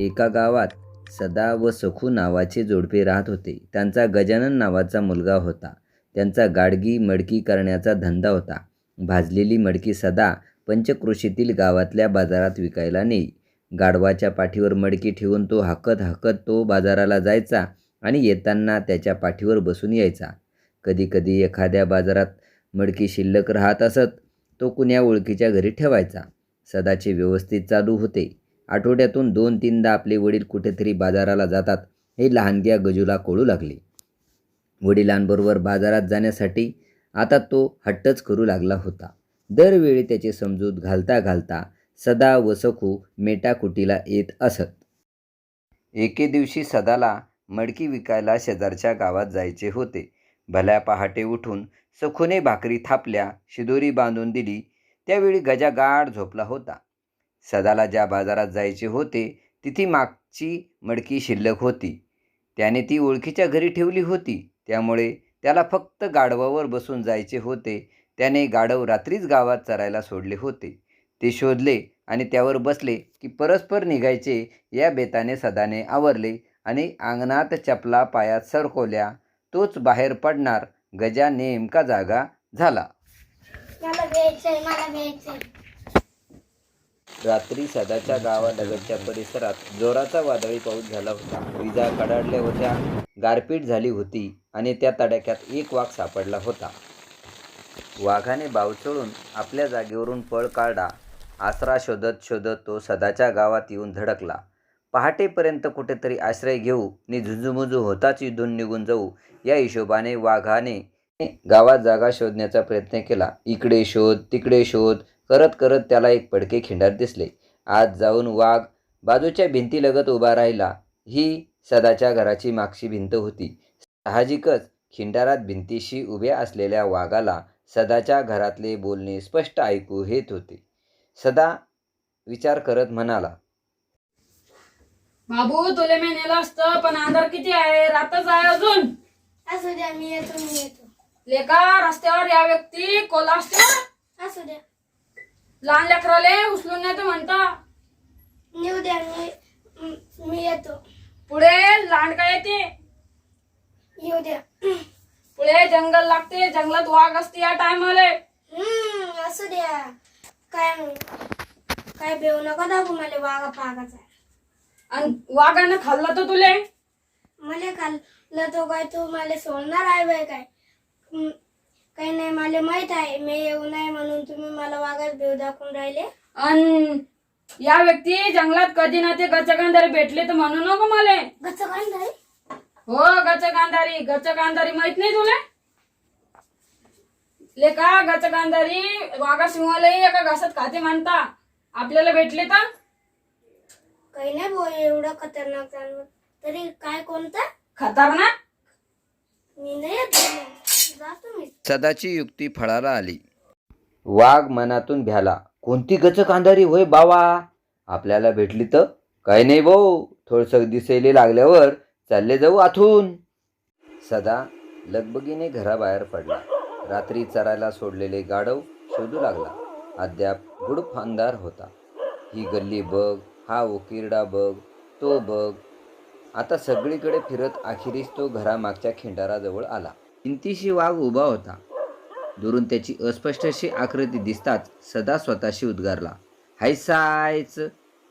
एका गावात सदा व सखू नावाचे जोडपे राहत होते. त्यांचा गजानन नावाचा मुलगा होता. त्यांचा गाडगी मडकी करण्याचा धंदा होता. भाजलेली मडकी सदा पंचक्रोशीतील गावातल्या बाजारात विकायला नेई. गाढवाच्या पाठीवर मडकी ठेवून तो हाकत हाकत तो बाजाराला जायचा आणि येताना त्याच्या पाठीवर बसून यायचा. कधीकधी एखाद्या बाजारात मडकी शिल्लक राहत असत तो कुण्या ओळखीच्या घरी ठेवायचा. सदाचे व्यवस्थित चालू होते. आठवड्यातून दोन तीनदा आपले वडील कुठेतरी बाजाराला जातात. हे लहानग्या गजूला कळू लागले. वडिलांबरोबर बाजारात जाण्यासाठी आता तो हट्टच करू लागला होता. दरवेळी त्याची समजूत घालता घालता सदा व सखू मेटाकुटीला येत असत. एके दिवशी सदाला मडकी विकायला शेजारच्या गावात जायचे होते. भल्या पहाटे उठून सखूने भाकरी थापल्या शिदोरी बांधून दिली. त्यावेळी गजा गाढ झोपला होता. सदाला ज्या बाजारात जायचे होते तिथे मागची मडकी शिल्लक होती. त्याने ती ओळखीच्या घरी ठेवली होती. त्यामुळे त्याला फक्त गाढवावर बसून जायचे होते. त्याने गाढव रात्रीच गावात चरायला सोडले होते. ते शोधले आणि त्यावर बसले की परस्पर निघायचे या बेताने सदाने आवरले आणि अंगणात चपला पायात सरकवल्या तोच बाहेर पडणार गजा नेमका जागा झाला. मला घ्यायचंय मला घ्यायचंय. रात्री सदाच्या गावालगतच्या परिसरात जोराचा वादळी पाऊस झाला होता. विजा कडाडल्या होत्या गारपीट झाली होती आणि त्या तडाख्यात एक वाघ सापडला होता. वाघाने बावचळून आपल्या जागेवरून पळ काढला आसरा शोधत शोधत तो सदाच्या गावात येऊन धडकला. पहाटेपर्यंत कुठेतरी आश्रय घेऊ नि झुंजूमुजू होताच युद्धून निघून जाऊ या हिशोबाने वाघाने गावात जागा शोधण्याचा प्रयत्न केला. इकडे शोध तिकडे शोध करत करत त्याला एक पडके खिंडार दिसले. आज जाऊन वाघ बाजूच्या भिंतीलगत उभा राहिला. ही सदाच्या घराची मागची भिंत होती. साहजिकच खिंडारात भिंतीशी उभ्या असलेल्या वाघाला सदाच्या घरातले बोलणे स्पष्ट ऐकू येत होते. सदा विचार करत म्हणाला बाबू तुले मी नेलं असतं पण आधार किती आहे? रातच आहे अजून. असू द्या मी येतो मी येतो. लेका रस्त्यावर या व्यक्ती कोला असते असू द्या. लहान लेकराले उचलून नाही तर म्हणता. नेऊ द्या मी म- येतो. पुढे लांडका येते? येऊ द्या. पुढे जंगल लागते जंगलात वाघ असते या टायमाले. हम्म असू द्या. काय काय बेऊ नका दाखवू मला वागा पागाचा. आणि वाघानं खाल्लं तर तुले? मला खाल्लं तो काय तू मला सोडणार आहे बाय काय? काही नाही मला माहीत आहे. मी येऊ नाही म्हणून तुम्ही मला वागाच बेऊ दाखवून राहिले. आणि या व्यक्ती जंगलात कधी ना ते गचकांधारी भेटले तर म्हणू नको मला. नाही हो गचकांधारी गचकांधारी माहीत नाही तुले? लेका गचकांधारी वाघा सिंहालाही एका घासात खाते म्हणता. आपल्याला भेटले तर? काही नाही भाऊ एवढं खतरनाक जानवर तरी काय कोणतं? खतरनाक? मी नाही येत सदाची युक्ती फळाला आली. वाघ मनातून भ्याला कोणती गचक अंधारी? होय बावा. आपल्याला भेटली तर? काय नाही भाऊ. थोडस दिसेली लागल्यावर चालले जाऊ आथून सदा लगबगीने घराबाहेर पडला. रात्री चरायला सोडलेले गाढव शोधू लागला. अद्याप गुडफांदार होता. ही गल्ली बघ हा उकिरडा बघ तो बघ. आता सगळीकडे फिरत अखेरीस तो घरामागच्या खिंडाराजवळ आला. भिंतीशी वाघ उभा होता. दुरून त्याची अस्पष्ट अशी आकृती दिसताच सदा स्वतःशी उद्गारला. हाय सायच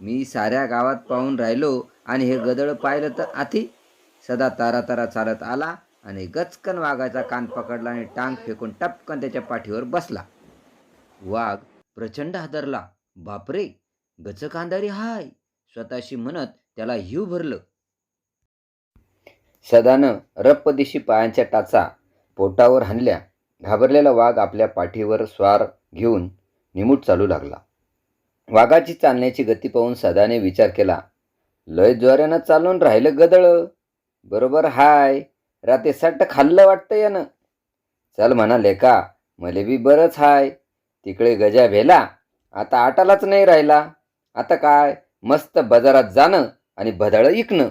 मी साऱ्या गावात पाहून राहिलो आणि हे गदळ पाहिलं तर आधी सदा तारा तारा चालत आला आणि गचकन वाघाचा कान पकडला आणि टांग फेकून टपकन त्याच्या पाठीवर बसला. वाघ प्रचंड हादरला. बापरे गचकांदारी हाय स्वतःशी म्हणत त्याला हिव भरलं. सदानं रप्पदिशी पायांच्या टाचा पोटावर हाणल्या घाबरलेला वाघ आपल्या पाठीवर स्वार घेऊन निमूट चालू लागला. वाघाची चालण्याची गती पाहून सदाने विचार केला लय ज्वाऱ्यानं चालून राहिलं गदळ बरोबर हाय राते सट्ट खाल्लं वाटतं यानं. चल म्हणा लेका मले बी बरंच हाय. तिकडे गजा भेला आता आटालाच नाही राहिला. आता काय मस्त बाजारात जाणं आणि बदळ इकणं.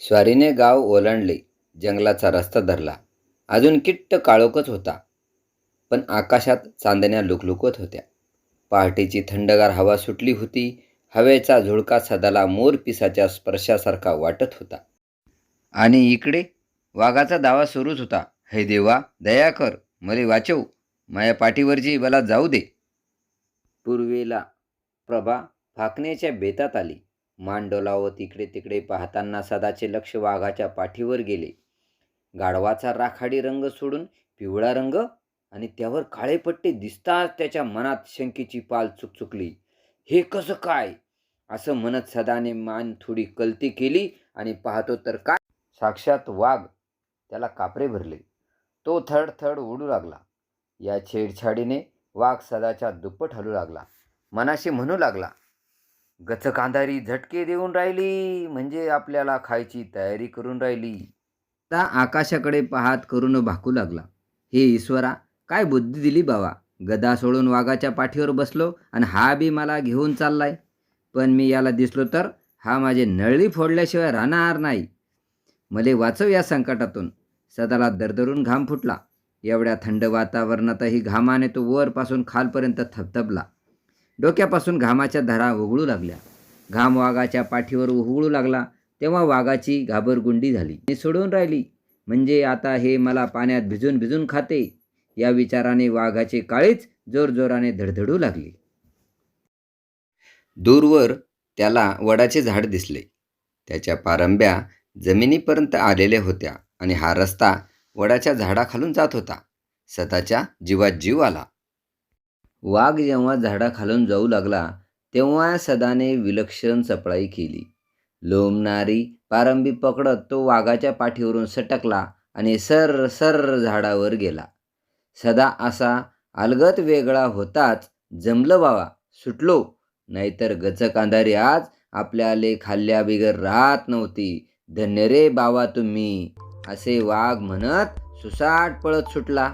स्वारीने गाव ओलांडले जंगलाचा रस्ता धरला. अजून किट्ट काळोखच होता. पण आकाशात चांदण्या लुकलुकत होत्या. पहाटेची थंडगार हवा सुटली होती. हवेचा झुळका सदाला मोर पिसाच्या स्पर्शासारखा वाटत होता. आणि इकडे वाघाचा दावा सुरूच होता. हे देवा दया कर मले वाचव. माया पाठीवरची मला जाऊ दे. पूर्वेला प्रभा फाकण्याच्या बेतात आली. मान डोलावत इकडे तिकडे पाहताना सदाचे लक्ष वाघाच्या पाठीवर गेले. गाढवाचा राखाडी रंग सोडून पिवळा रंग आणि त्यावर काळे पट्टे दिसताच त्याच्या मनात शंकेची पाल चुकचुकली. हे कसं काय? असं म्हणत सदाने मान थोडी कलती केली आणि पाहतो तर काय? साक्षात वाघ त्याला कापरे भरले. तो थड थड उडू लागला. या छेडछाडीने वाघ सदाच्या दुप्पट हलू लागला. मनाशी म्हणू लागला गचकांधारी झटके देऊन राहिली म्हणजे आपल्याला खायची तयारी करून राहिली. आता आकाशाकडे पाहात करून भाकू लागला. हे ईश्वरा काय बुद्धी दिली बाबा गदा सोडून वाघाच्या पाठीवर बसलो आणि हा बी मला घेऊन चाललाय. पण मी याला दिसलो तर हा माझे नळी फोडल्याशिवाय राहणार नाही. मले वाचव या संकटातून. सदाला दरदरून घाम फुटला. एवढ्या थंड वातावरणातही घामाने तो वरपासून खालपर्यंत थपथपला डोक्यापासून घामाच्या धारा उघडू लागल्या. घाम वाघाच्या पाठीवर उघडू लागला. तेव्हा वाघाची घाबरगुंडी झाली. मी सोडून राहिली. म्हणजे आता हे मला पाण्यात भिजून भिजून खाते. या विचाराने वाघाचे काळीच जोरजोराने धडधडू लागले. दूरवर त्याला वडाचे झाड दिसले. त्याच्या पारंब्या जमिनीपर्यंत आलेल्या होत्या आणि हा रस्ता वडाच्या झाडाखालून जात होता. स्वतःच्या जीवात जीव आला. वाघ जेव्हा झाडाखालून जाऊ लागला तेव्हा सदाने विलक्षण चपळाई केली. लोंबणारी पारंबी पकडत तो वाघाच्या पाठीवरून सटकला आणि सर सर झाडावर गेला. सदा असा अलगत वेगळा होताच. जमलं बावा सुटलो. नाहीतर गचक अंधारी आज आपल्याले खाल्ल्या बिगर राहत नव्हती. धन्य रे बावा तुम्ही असे वाघ म्हणत सुसाट पळत सुटला.